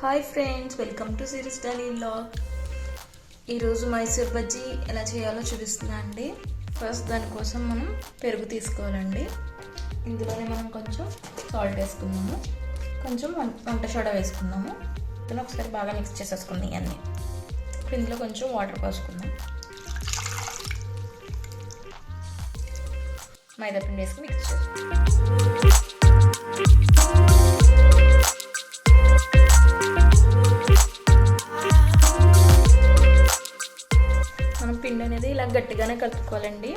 Hi friends welcome to series daily blog ఈరోజు మైసూర్ బజ్జీ ఎలా చేయాలో చూపిస్తున్నా అండి. ఫస్ట్ దానికోసం మనం పెరుగు తీసుకోవాలండి. ఇందులోనే మనం కొంచెం సాల్ట్ వేసుకుందాము. కొంచెం వంట సోడా వేసుకుందాము. దీన్ని ఒకసారి బాగా మిక్స్ చేసేసుకుందాం ఇవన్నీ. ఇప్పుడు ఇందులో కొంచెం వాటర్ పోసుకుందాం. మైదా పిండి వేసుకుని మిక్స్ చేసుకుందాం పిండి అనేది ఇలా గట్టిగానే కలుపుకోవాలండి.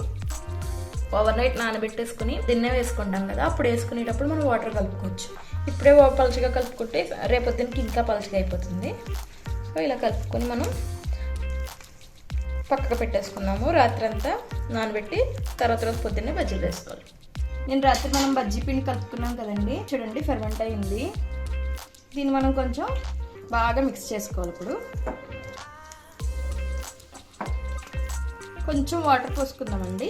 ఓవర్ నైట్ నానబెట్టేసుకుని దిన్నే వేసుకుంటాం కదా అప్పుడు వేసుకునేటప్పుడు మనం వాటర్ కలుపుకోవచ్చు. ఇప్పుడే ఓ పలుచగా కలుపుకుంటే రేపొద్దునకి ఇంకా పలుచగా అయిపోతుంది. సో ఇలా కలుపుకొని మనం పక్కకు పెట్టేసుకున్నాము. రాత్రి అంతా నానబెట్టి తర్వాత రోజు పొద్దున్నే బజ్జీలు వేసుకోవాలి. నేను రాత్రి మనం బజ్జీ పిండి కలుపుకున్నాం కదండి. చూడండి ఫెర్మెంట్ అయింది. దీన్ని మనం కొంచెం బాగా మిక్స్ చేసుకోవాలి ఇప్పుడు. కొంచెం వాటర్ పోసుకుందామండి.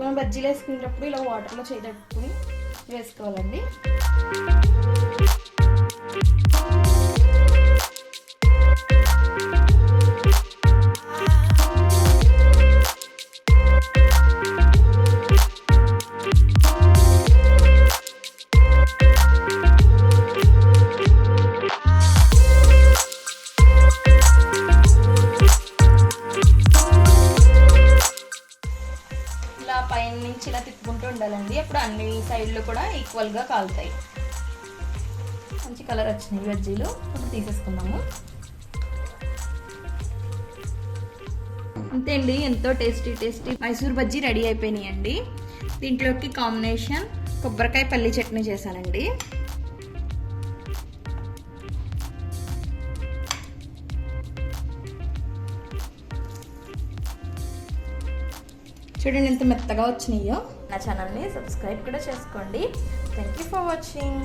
మనం బజ్జీలు వేసుకునేటప్పుడు ఇలా వాటర్లో చేయదట్టుకుని వేసుకోవాలండి. పైన నుంచి ఇలా తిప్పుకుంటూ ఉండాలండి. అప్పుడు అన్ని సైడ్లు కూడా ఈక్వల్గా కాలుతాయి. మంచి కలర్ వచ్చినాయి బజ్జీలు ఇప్పుడు తీసేసుకున్నాము అంతే అండి ఎంతో tasty tasty Mysore bajji ready అయిపోయినాయి అండి దీంట్లోకి కాంబినేషన్ కొబ్బరికాయ పల్లి చట్నీ చేశానండి చూడండి ఎంత మెత్తగా వచ్చినాయో. నా ఛానల్ని సబ్స్క్రైబ్ కూడా చేసుకోండి. Thank you for watching